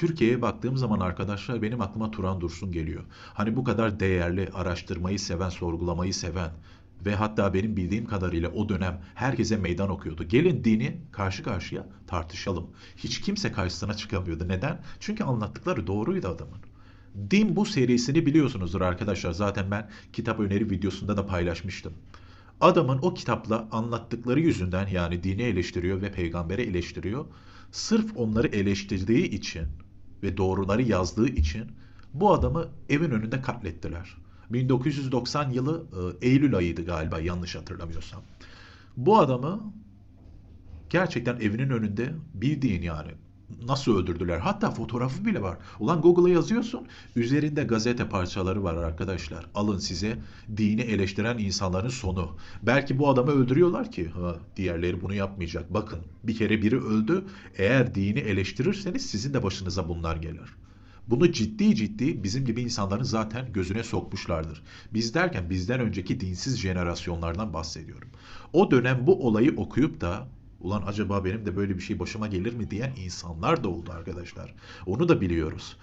Türkiye'ye baktığım zaman arkadaşlar benim aklıma Turan Dursun geliyor. Hani bu kadar değerli, araştırmayı seven, sorgulamayı seven ve hatta benim bildiğim kadarıyla o dönem herkese meydan okuyordu. Gelin dini karşı karşıya tartışalım. Hiç kimse karşısına çıkamıyordu. Neden? Çünkü anlattıkları doğruydu adamın. Din bu serisini biliyorsunuzdur arkadaşlar. Zaten ben kitap öneri videosunda da paylaşmıştım. Adamın o kitapla anlattıkları yüzünden yani dini eleştiriyor ve peygamberi eleştiriyor. Sırf onları eleştirdiği için ve doğruları yazdığı için bu adamı evin önünde katlettiler. 1990 yılı e, Eylül ayıydı galiba yanlış hatırlamıyorsam. Bu adamı gerçekten evinin önünde bildiğin yani nasıl öldürdüler. Hatta fotoğrafı bile var. Ulan Google'a yazıyorsun. Üzerinde gazete parçaları var arkadaşlar. Alın size dini eleştiren insanların sonu. Belki bu adamı öldürüyorlar ki ha, diğerleri bunu yapmayacak. Bakın bir kere biri öldü. Eğer dini eleştirirseniz sizin de başınıza bunlar gelir. Bunu ciddi ciddi bizim gibi insanların zaten gözüne sokmuşlardır. Biz derken bizden önceki dinsiz jenerasyonlardan bahsediyorum. O dönem bu olayı okuyup da ulan acaba benim de böyle bir şey başıma gelir mi diyen insanlar da oldu arkadaşlar. Onu da biliyoruz.